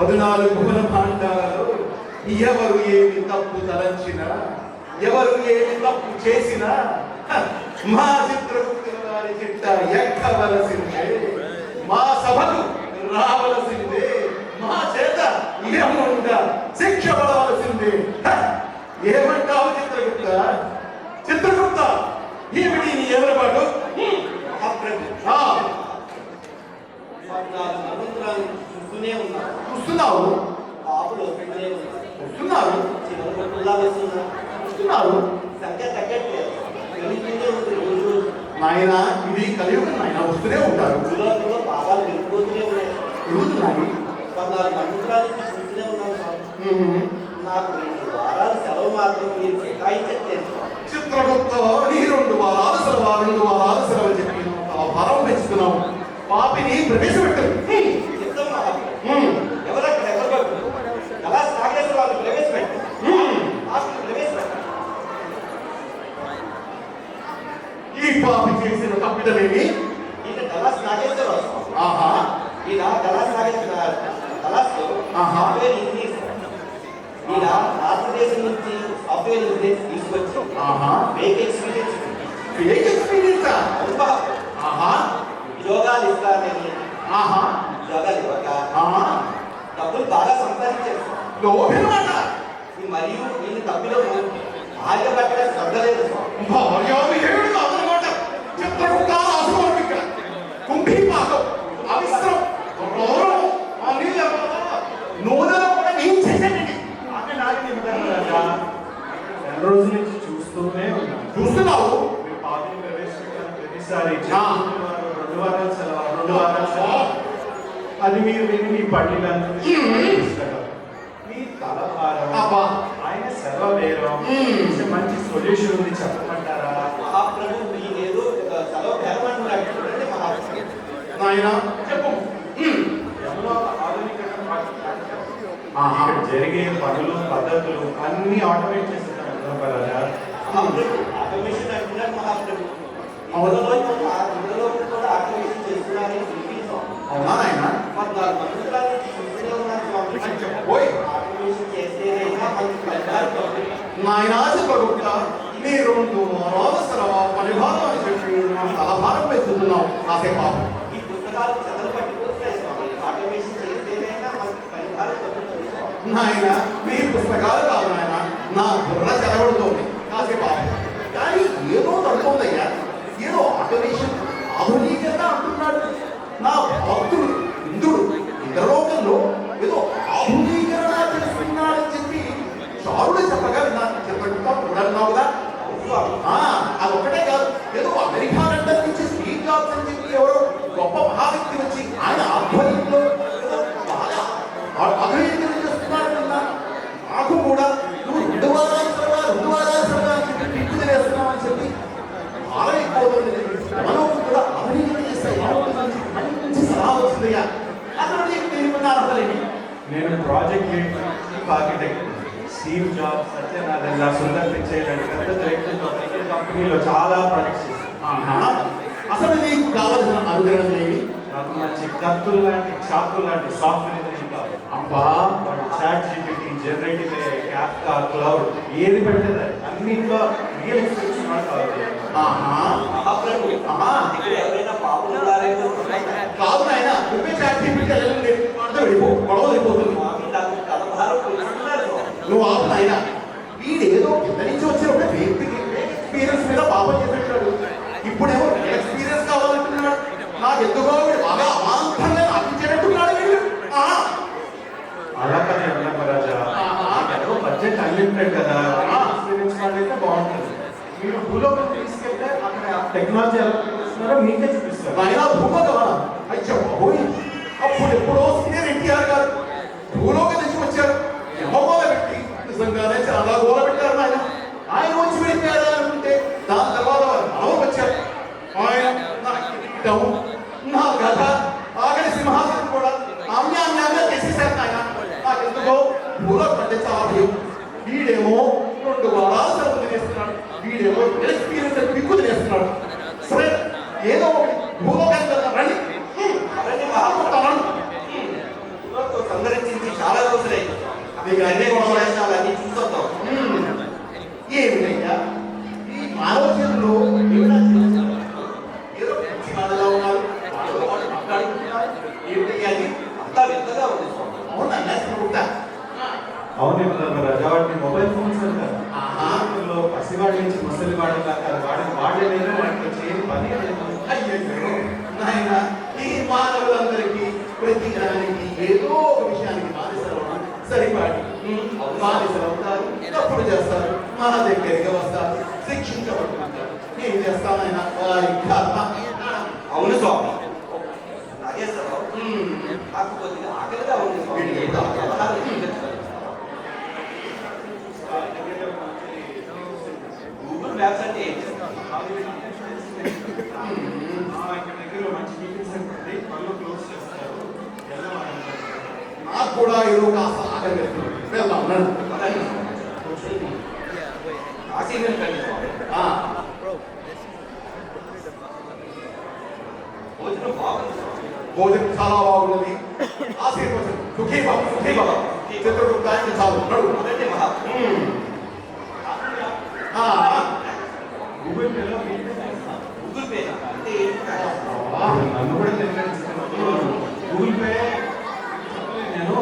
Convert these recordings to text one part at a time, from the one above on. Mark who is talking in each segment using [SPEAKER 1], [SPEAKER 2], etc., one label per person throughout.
[SPEAKER 1] పద్నాలుగు భువన భాండాలలో ఎవరు ఏమి తప్పు తలంచినా ఎవరు ఏమి తప్పు చేసినా మా చిత్రగుప్తుల వారి చిట్ట ఎక్కవలసిందే మా సభకు రావలసిందే మా చేత ఏముండా శిక్ష పడవలసిందే ఏమంటావు చిత్రగుప్త? చిత్రగుప్త ఏమిటి నీ ఎవరపాటు ఆ,
[SPEAKER 2] చూస్తూనే ఉన్నారు.
[SPEAKER 1] చూస్తున్నావు
[SPEAKER 2] వస్తూనే ఉన్నారు.
[SPEAKER 1] వస్తున్నారు.
[SPEAKER 2] చివరికి పుల్లా వస్తున్నారు.
[SPEAKER 1] వస్తున్నారు.
[SPEAKER 2] సంఖ్య తగ్గట్లేదు. పెరుగుతూనే ఉంది రోజు.
[SPEAKER 1] నాయన ఇది కలియుగం నాయన వస్తూనే ఉంటారు.
[SPEAKER 2] రోజులో పాపాలు పెరిగిపోతూనే ఉన్నాయి.
[SPEAKER 1] పెరుగుతున్నాయి
[SPEAKER 2] పద్నాలుగు నుంచి చూస్తూనే ఉన్నాను. నాకు రెండు వారాలు సెలవు మాత్రం మీరు కేటాయించట్లేదు.
[SPEAKER 1] చిత్రగుప్త నీ రెండు వారాలు సెలవు రెండు వారాలు సెలవు చెప్పి భారం పెంచుతున్నావు పాపిని
[SPEAKER 2] ప్రవేశపెట్టారు
[SPEAKER 1] ఈ పాపి చేసిన తప్పిదమేమి?
[SPEAKER 2] ఈయన డలాస్ నాగేశ్వరరావు స్వామి.
[SPEAKER 1] ఆహా.
[SPEAKER 2] ఈయన డలాస్ నాగేశ్వర డలాస్
[SPEAKER 1] ఆహా.
[SPEAKER 2] Software engineer. ఈయన భారతదేశం నుంచి సాఫ్ట్వేర్ ఇంజనీర్ తీసుకొచ్చి
[SPEAKER 1] ఆహా.
[SPEAKER 2] Fake experience.
[SPEAKER 1] ఫేక్ ఎక్స్పీరియన్సా
[SPEAKER 2] అవును ఉద్యోగాలు ఇస్తానని
[SPEAKER 1] ఆహా.
[SPEAKER 2] ఉద్యోగాలు ఇవ్వక డబ్బులు బాగా సంపాదించారు
[SPEAKER 1] లోపేనమాట
[SPEAKER 2] ఈ మరియు వీళ్ళు తప్పిలో భార్య పట్ల శ్రద్ధ లేదు. స్వామి.
[SPEAKER 1] భార్యావిహేయుడు కాదనమాట చిత్రగుప్త రాసుకోవాలి ఇక్కడ కుంభీపాకం అవిస్త్రం గౌరవం ఆ నీళ్ళ నూనెలో కూడా నేను చేశానండి
[SPEAKER 3] ఆమె నాకే చెప్తాను రాజా నెల రోజుల నుంచి చూస్తూనే ఉన్నాను
[SPEAKER 1] చూస్తున్నావు
[SPEAKER 3] మీరు పాపని ప్రవేశపెట్టారు ప్రతిసారి
[SPEAKER 1] ఆ.
[SPEAKER 3] చెప్తున్న వారు రెండు వారాలు సెలవు రెండు వారాలు సెలవు అది మీ. ఆయన మంచి సొల్యూషన్ ఉంది చెప్పమంటారా?
[SPEAKER 2] మహాప్రభు మీరేదో చూడండి మహాప్రభు
[SPEAKER 1] చెప్పు.
[SPEAKER 3] జరిగే పనులు పద్ధతులు అన్ని ఆటోమేట్ చేస్తున్నారు.
[SPEAKER 2] ఆటోమేషన్ మహాప్రభు
[SPEAKER 1] అవును.
[SPEAKER 2] ఇందులో ఇందులో కూడా ఆటోమేషన్ చేస్తున్నారని వినిపించాం
[SPEAKER 1] అవునా నాయన
[SPEAKER 2] మరి నాలుగు మంత్రాలు చూస్తూనే ఉన్నారు స్వామి
[SPEAKER 1] ఓయ్
[SPEAKER 2] ఆటోమేషన్ చేస్తేనైనా మనకి ఫలితాలు కలుగుతాయి.
[SPEAKER 1] నాయన చిత్రగుప్త నీ రెండు అవసరవ పరిభారం అని చెప్పి నా తలభారం పెంచుతున్నావు కాసే
[SPEAKER 3] project lead chief architect Steve Job Satyanarayana Sundar Pichai పెద్ద కంపెనీలో చాలా ప్రాజెక్ట్స్.
[SPEAKER 1] అసలు నీకు కావలసిన అనుగ్రహం ఏమి?
[SPEAKER 3] నాకు మంచి కత్తులు లాంటి చాకులు లాంటి సాఫ్ట్వేర్ ఇంజనీరింగ్ కావాలి.
[SPEAKER 1] అబ్బా!
[SPEAKER 3] చాట్ జీపీటీ జనరేటివ్ క్యాప్కా క్లౌడ్ ఏది పెట్టేది అన్నింటిలో రియల్ ఎక్స్పీరియన్స్ కావాలి
[SPEAKER 1] కాదు నువ్వే చాట్ జీపీటీ గొడవ
[SPEAKER 2] కలభారం
[SPEAKER 1] నువ్వు ఆపు నాయన వీడేదో కింద నుంచి వచ్చిన ఒక వ్యక్తికి ఎక్స్పీరియన్స్ మీద పాపం చేసేటాడు. ఇప్పుడేమో ఎక్స్పీరియన్స్ కావాలంటున్నాడు. నాకు ఎందుకో వీడు బాగా అమాంతంగా అర్పించేటట్టున్నాడు వీడు.
[SPEAKER 3] అలా పని రాజా ఏదో బడ్జెట్ అన్లిమిటెడ్ కదా. ఎక్స్పీరియన్స్ వాళ్ళైతే బాగుంటుంది. మీరు భూలోకం తీసుకెళ్తే అక్కడ టెక్నాలజీ ఎలా ఉపయోగిస్తున్నారో మీకే చూపిస్తారు
[SPEAKER 1] నాయన భూమగమన అయ్యో బాబోయ్. అప్పుడు ఎప్పుడో సీనియర్ ఎన్టీఆర్ గారు భూలోకి నుంచి వచ్చారు. పెట్టి నిజంగానే చాలా గోల పెట్టారు ఆయన ఆయన వచ్చి వెళ్ళిపోయారు అనుకుంటే దాని తర్వాత వారు వచ్చారు ఆయన నా కిరీటం నా గద ఆగడి సింహాసనం కూడా ఆమ్యామ్యంగా చేసేసారు నాయన. నాకెందుకో భూలోకం అంటే చాలా. భయం వీడేమో రెండు వారాలు సెలవు తినేస్తున్నాడు. వీడేమో ఎక్స్పీరియన్స్
[SPEAKER 2] మీకు అన్ని గొడవలు అన్ని చూసొద్దాం
[SPEAKER 1] ఏమిటయ్యా ఈ మానవ జీవులు ఏమిటా చేస్తున్నారు? ఏదో పిచ్చి వాళ్ళలా ఉన్నారు వాళ్ళతో వాళ్ళు మాట్లాడుకుంటున్నారు ఏమిటయ్యా అది
[SPEAKER 2] అంతా వింతగా ఉంది స్వామి
[SPEAKER 1] అవునా నేర్చుకుంటా
[SPEAKER 3] అవును అన్నమ్మ రాజా వాటిని మొబైల్ ఫోన్స్ అంటారు
[SPEAKER 1] ఆహా.
[SPEAKER 3] లో పసివాడి నుంచి ముసలి వాడి దాకా వాడిని వాడలేదు వాటికి చేయని పని లేదు
[SPEAKER 1] అయ్యయ్యో నాయన ఈ మానవులందరికీ ప్రతి దానికి ఏదో ఒక విషయానికి బానిసలు సరిపాటి బానిసలు అవుతారు తప్పుడు చేస్తారు మన దగ్గరికి వస్తారు శిక్షించబడుతుంటారు ఏం చేస్తానైనా వారి కర్మ
[SPEAKER 2] అవును స్వామి నాగేశ్వరరావు
[SPEAKER 1] ఉమ్.
[SPEAKER 2] నాకు కొద్దిగా ఆకలిగా ఉంది స్వామి
[SPEAKER 1] వీడికి
[SPEAKER 2] ఏదో ఆహారం చూపించగలరు. గూగుల్ మ్యాప్స్ అంటే ఏంటి?
[SPEAKER 3] ఇక్కడ దగ్గరలో మంచి మీటింగ్స్ ఉంటుంది పనులు క్లోజ్ చేస్తారు వెళ్దామని
[SPEAKER 1] నాకు కూడా ఏదో కాస్త ఆకలి వేస్తుంది. వెళ్దాం రండి.
[SPEAKER 2] పదండి.
[SPEAKER 1] 아.
[SPEAKER 2] భోజనం
[SPEAKER 1] చాలా బాగున్నది ఆశీర్వచనం దుఃఖే బాబు సుఖే బాబా చిత్రగుప్తానికి చాలు ఉన్నాడు
[SPEAKER 2] మొదటి మహా
[SPEAKER 1] గూగుల్ పేలో గూగుల్ పే అంటే నన్ను కూడా గూగుల్ పే నేను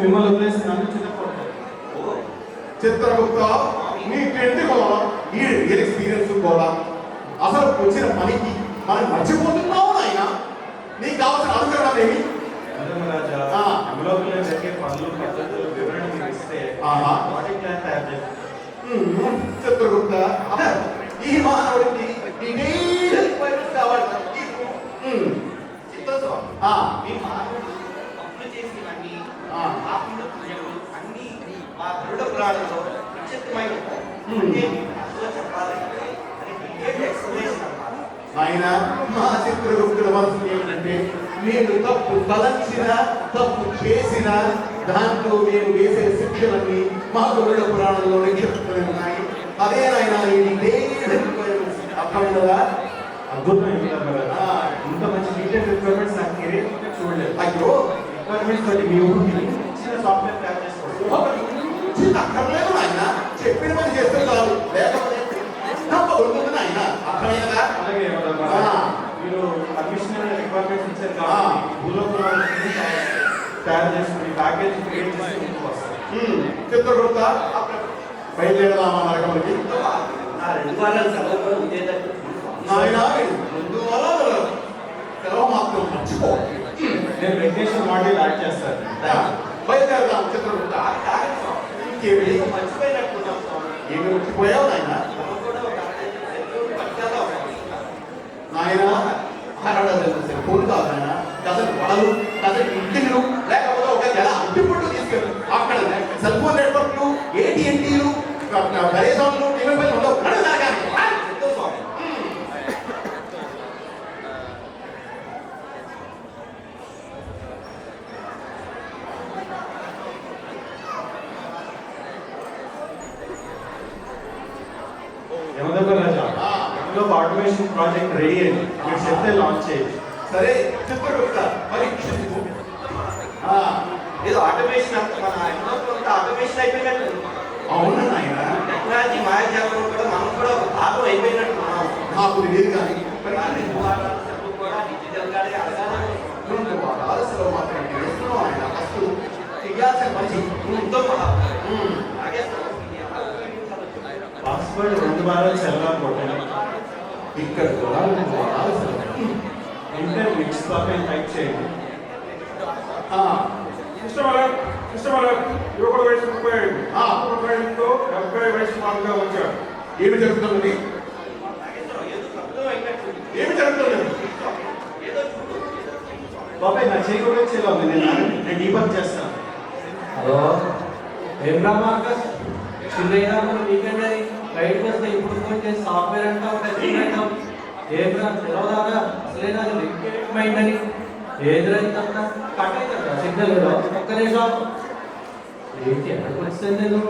[SPEAKER 1] మిమ్మల్ని వదిలేసి నన్ను చిత్రగుప్త చిత్రగుప్త నీ టెంట్ కూడా అసలు వచ్చిన పనికి మనం మర్చిపోతున్నావు నాయన నీకు కావాల్సిన అనుకరణ ఏమి
[SPEAKER 3] ధర్మరాజా
[SPEAKER 1] ఆ.
[SPEAKER 3] యమలోకంలో జరిగే పనులు పద్ధతులు వివరణ మీరు ఇస్తే
[SPEAKER 1] ఆహా.
[SPEAKER 3] ప్రాజెక్ట్ ప్లాన్ తయారు చేస్తాం
[SPEAKER 1] మ్మ్. చిత్రగుప్త ఈ మానవుడికి డీటెయిల్ రిక్వైర్మెంట్స్ కావాలి మ్మ్.
[SPEAKER 2] చిత్తస్వామి
[SPEAKER 1] ఆ,
[SPEAKER 2] మీ మానవుడు తప్పులు చేసినవన్నీ
[SPEAKER 1] ఆ.
[SPEAKER 2] పాపములు పుణ్యములు అన్నీ మా గరుడ పురాణంలో నిశ్చితమైన
[SPEAKER 1] Hmm.
[SPEAKER 2] అంటే మీకు అసలు చెప్పాలంటే అది డీటెయిల్ ఎక్స్ప్లెనేషన్ అన్నమాట
[SPEAKER 1] ఆయన మా చిత్రగుప్తుల మనసు ఏమిటంటే నేను తప్పు తలంచిన తప్పు చేసిన దాంట్లో నేను వేసే శిక్షలన్నీ మా గరుడ పురాణంలో నిక్షిప్తమై ఉన్నాయి. అదే నాయన ఈ డీటెయిల్ రిక్వైర్మెంట్స్ అర్థమైనదా
[SPEAKER 3] అద్భుతం ఏమి ధర్మరాజా
[SPEAKER 1] ఆ.
[SPEAKER 3] ఇంత మంచి డీటెయిల్ రిక్వైర్మెంట్స్ నాకు చూడలేదు.
[SPEAKER 1] అయ్యో!
[SPEAKER 3] రిక్వైర్మెంట్స్ తోటి మీ ఊరికి చిన్న సాఫ్ట్వేర్ తయారు చేసుకోవచ్చు
[SPEAKER 1] చిన్న అక్కర్లేదు నాయన చెప్పిన పని చేస్తే చాలు లేకపోతే తప్పకుండా నాయన అర్థమైనదా
[SPEAKER 3] అలాగే ధర్మరాజా
[SPEAKER 1] ఆ.
[SPEAKER 3] మీరు పర్మిషన్ రిక్వైర్మెంట్స్ ఇచ్చారు
[SPEAKER 1] ఆ.
[SPEAKER 3] కాబట్టి భూలోకంలో తయారు చేసుకుని ప్యాకేజ్ క్రియేట్ చేసి ముందుకు వస్తారు
[SPEAKER 1] మ్మ్. చిత్రగుప్త బయలుదేరదామా నరకములకి
[SPEAKER 2] నా రెండు వారాల సెలవు కూడా ఉండేటట్టు
[SPEAKER 1] నాయన ముందు సెలవు మాత్రం మర్చిపో.
[SPEAKER 3] నేను వెంకటేశ్వర మాడ్యూల్ యాడ్ చేస్తాను.
[SPEAKER 1] బయలుదేరదాం చిత్రగుప్త. ఇంకేమి? ఏమి మర్చిపోయావు నాయన. నాయన అరడజన్ సెల్ఫోన్ కాదు నాయన. డజన్ వడలు డజన్ ఇంటిలు టీవీ ఉండవు. రా.
[SPEAKER 2] చిత్తం స్వామి.
[SPEAKER 3] యమధర్మరాజా
[SPEAKER 1] ఆ.
[SPEAKER 3] యమలోక ఆటోమేషన్ ప్రాజెక్ట్ రెడీ అయింది. మీరు చెప్తే లాంచ్ చేయండి
[SPEAKER 1] సరే పరీక్షించు ఆ,
[SPEAKER 2] ఏదో ఆటోమేషన్ అంత మన ఆటోమేషన్ అయిపోయినట్టు
[SPEAKER 1] అవును నాయన
[SPEAKER 2] టెక్నాలజీ మాయాజాలంలో కూడా మనం కూడా ఒక భాగం అయిపోయినట్టు ఉన్నాం
[SPEAKER 1] నాకు తెలియదు కానీ
[SPEAKER 2] మరి ఆ రెండు వారాల సెలవు కూడా డిజిటల్ గానే అడగాలని
[SPEAKER 1] రెండు వారాల సెలవు మాత్రం చేస్తున్నాం ఆయన. ఫస్ట్ చెయ్యాల్సిన పని.
[SPEAKER 2] ఉందో.
[SPEAKER 3] పాస్వర్డ్ రెండు వారాలు సెలవు కొట్టండి.
[SPEAKER 1] ఇక్కడ కూడా రెండు వారాల సెలవు.
[SPEAKER 3] ఇంటర్ మిక్స్ పక్కన టైప్ చేయండి.
[SPEAKER 4] యువకుడు వయసు ముప్పై ఐదు
[SPEAKER 1] ఆ.
[SPEAKER 4] ముప్పై ఐదుతో డెబ్బై వయసు వచ్చాడు.
[SPEAKER 1] ఏమి జరుగుతున్నది
[SPEAKER 2] నాగేశ్వరరావు, ఏదో శబ్దం అయినట్టుంది.
[SPEAKER 1] ఏమి జరుగుతున్నది
[SPEAKER 2] ఏదో చూడు
[SPEAKER 3] బాబాయ్ నా చేయి కూడా వచ్చేలా ఉంది నేను నేను డీబక్ చేస్తాను.
[SPEAKER 5] హలో? ఏం రా మార్కస్ చిన్నయ్య మనం వీకెండ్ అని బయటకు వస్తే ఇప్పుడు ఫోన్ చేసి సాఫ్ట్వేర్ అంటాం టెస్టింగ్ అంటాం ఏం రా తెలవదారా? అసలే నాకు లింక్ అని ఏదిరా ఇంతంతా కట్ అవుతుందా సిగ్నల్ కూడా ఒక్క నిమిషం. ఏంటి ఎక్కడికి వచ్చాను నేను?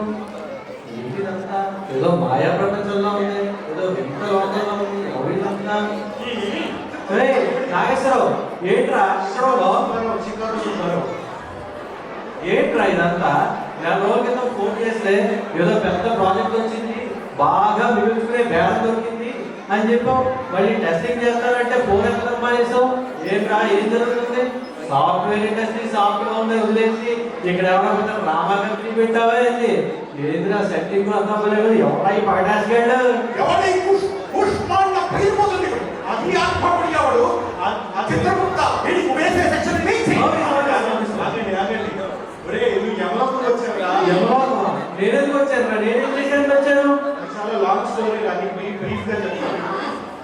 [SPEAKER 5] ఏంటిదంతా? ఏదో మాయా ప్రపంచంలో ఉంది. ఏదో వింత లోకంలో ఉంది. ఎవరు నాగేశ్వరరావు ఏంట్రా? ఇక్కడ ఏంట్రా ఇదంతా? నెల రోజుల క్రితం ఫోన్ చేస్తే ఏదో పెద్ద ప్రాజెక్ట్ వచ్చింది బాగా మిగుల్చుకునే బేరం దొరికింది అని చెప్పాం మళ్ళీ టెస్టింగ్ చేస్తానంటే ఫోన్ ఎక్కడ మానేసాం ఏంట్రా ఏం జరుగుతుంది? సాఫ్ట్వేర్ ఇండస్ట్రీ సాఫ్ట్వేర్ ఉంది వదిలేసి ఇక్కడ ఎవరో పెట్టారు రామా కంపెనీ పెట్టావా ఏంటి ఏందిరా సెట్టింగ్ అంతా లేదు ఎవరా ఈ పగడాసుకెళ్ళు
[SPEAKER 1] ఎవరి పుష్ పుష్పాండ అది
[SPEAKER 5] నేనెందుకు వచ్చాను రా? నేనేం చేశాను వచ్చాను?
[SPEAKER 3] చాలా లాంగ్ స్టోరీ కానీ బ్రీఫ్గా చెప్తాను.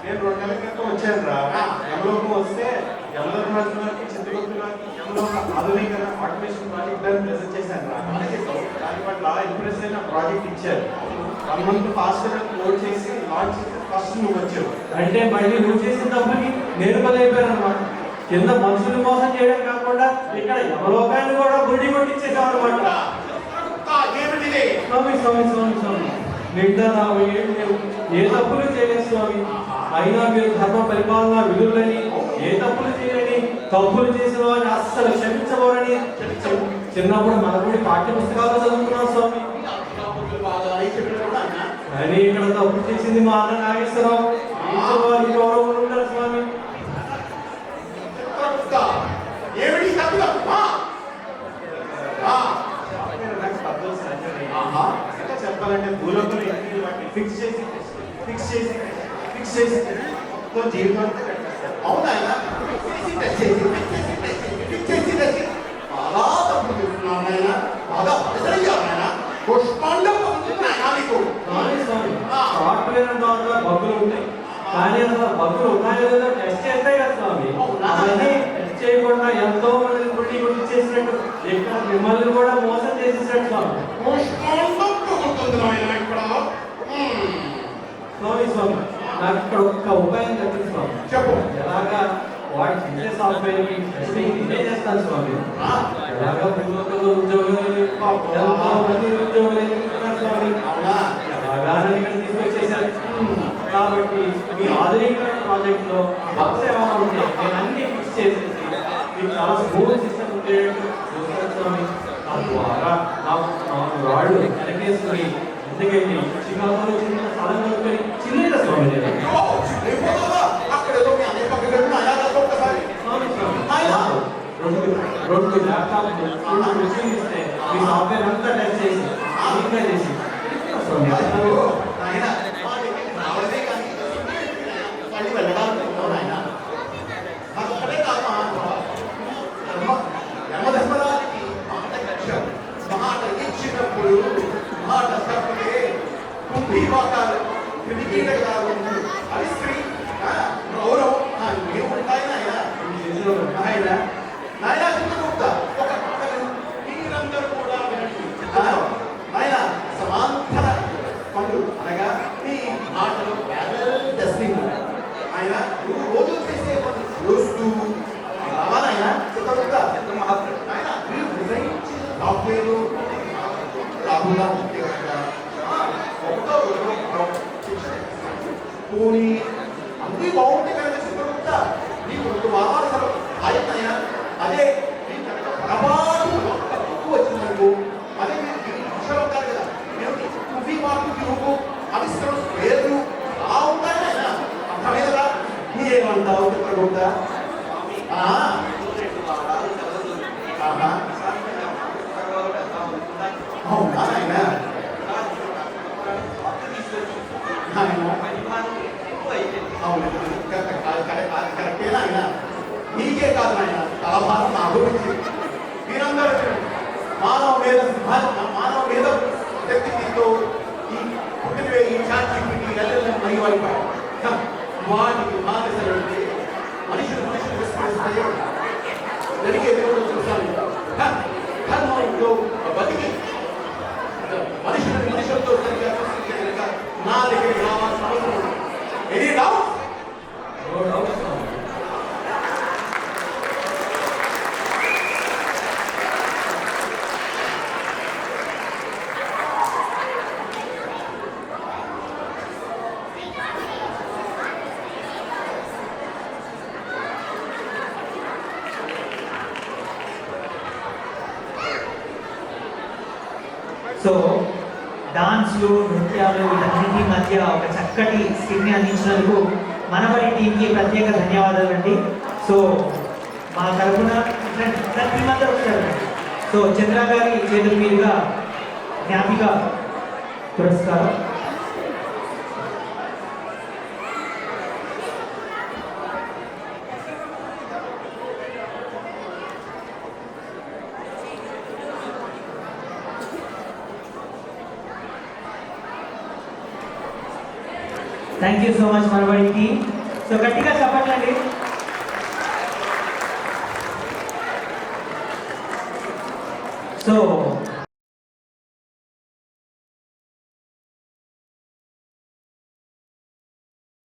[SPEAKER 3] నేను రెండు నెలల క్రితం వచ్చాను రా. యమలోకం వస్తే యమలోకరాజు గారికి చిత్రగుప్తు గారికి యమలోక ఆధునీకరణ ఆటోమేషన్ ప్రాజెక్ట్ అని ప్రెజెంట్ చేశాను రా. దాని పట్ల ఇంప్రెస్ అయిన ప్రాజెక్ట్ ఇచ్చారు. వన్ మంత్ ఫాస్ట్గా క్లోజ్ చేసి లాంచ్ చేసి ఫస్ట్ నువ్వు వచ్చావు.
[SPEAKER 5] అంటే మళ్ళీ నువ్వు చేసిన తప్పకి నేను అనమాట కింద మనుషులు మోసం చేయడం కాకుండా ఇక్కడ యమలోకాన్ని కూడా గుడి కొట్టించేసాం అనమాట స్వామి స్వామి స్వామి స్వామి. నిండా నావు ఏం లేవు. ఏ తప్పులు చేయలేదు స్వామి. అయినా మీరు ధర్మ పరిపాలన విధులని ఏ తప్పులు చేయలేని తప్పులు చేసిన వారిని అస్సలు క్షమించబోరని చిన్నప్పుడు మన పాఠ్య పుస్తకాలు చదువుకున్నాం స్వామి. కానీ ఇక్కడ తప్పు చేసింది మా అన్న నాగేశ్వరరావు ఇంట్లో వారికి గౌరవం ఉంటారు స్వామి
[SPEAKER 1] చిత్రగుప్త ఏమిటి శబ్దం ఆ? ఆ.
[SPEAKER 3] నాకు పద్ధతులు సరిగ్గా లేవు.
[SPEAKER 1] ఆహా.
[SPEAKER 3] ఇంకా చెప్పాలంటే భూలోకంలో ఎన్ని వాటిని ఫిక్స్ చేసి ఫిక్స్ చేసి ఫిక్స్ చేసి మొత్తం జీవితాంతం కట్టేస్తారు
[SPEAKER 5] అవునా ఆయన? చేసి టెస్ట్ చేసి, టెస్ట్ చేసి, టెస్ట్ చేసి, చేసి, టెస్ట్ చేసి. బాగా తప్పు చేస్తున్నావు నాయన బాగా పరిసరం నాయన పుష్పాండం పడుతుంది నీకు
[SPEAKER 1] బగ్గులు ఉంటాయి కానీ అసలు బగ్గులు ఉన్నాయో లేదో టెస్ట్ చేస్తాయి కదా స్వామి అవన్నీ టెస్ట్ చేయకుండా ఎంతో మంది గుడ్డి గుడ్డి చేసినట్టు ఇక్కడ మిమ్మల్ని కూడా మోసం చేసేసినట్టు స్వామి
[SPEAKER 5] పుష్పాండం ఇక్కడ
[SPEAKER 1] స్వామి స్వామి నాకు ఇక్కడ ఒక్క ఉపాయం చెప్పండి స్వామి.
[SPEAKER 5] చెప్పు.
[SPEAKER 1] ఎలాగా వాడు చేసే సాఫ్ట్వేర్ చేస్తాను స్వామి. ఎలాగా భూలోకంలో ఉద్యోగాలు మంది ఉద్యోగాలు స్వామి. బాగానే ఇక్కడ తీసుకొచ్చేసారు కాబట్టి మీ ఆధునీకరణ ప్రాజెక్ట్లో బస్ ఏమైనా ఉంటే నేను అన్ని ఫిక్స్ చేసేసి మీకు చాలా స్మూత్ సిస్టమ్ చూస్తాను స్వామి. తద్వారా నాకు వాళ్ళు వెనకేసుకుని ఎందుకంటే చికాకులో చిన్న స్థలం కొనుక్కొని చిన్న స్వామి నేను
[SPEAKER 5] ఓ, అయిపోతుందా? అక్కడ ఏదో మీ అన్నయ్య పక్కన పెట్టు నాయన అక్కడ ఒక్కసారి
[SPEAKER 1] స్వామి స్వామి
[SPEAKER 5] ఆయన?
[SPEAKER 1] రెండు రెండు ల్యాప్టాప్ ఇస్తే మీ సాఫ్ట్వేర్ అంతా టెస్ట్ చేసి ఇంకా చేసి
[SPEAKER 6] వీటన్నిటి మధ్య ఒక చక్కటి స్కిట్ని అందించినందుకు మనబడి టీంకి ప్రత్యేక ధన్యవాదాలు అండి. సో మా తరఫున ప్రతి మంది వచ్చారు. సో చంద్ర గారి చేతుల మీదుగా జ్ఞాపిక పురస్కారం. Thank you so much Manabadi team so గట్టిగా చెప్పట్లండి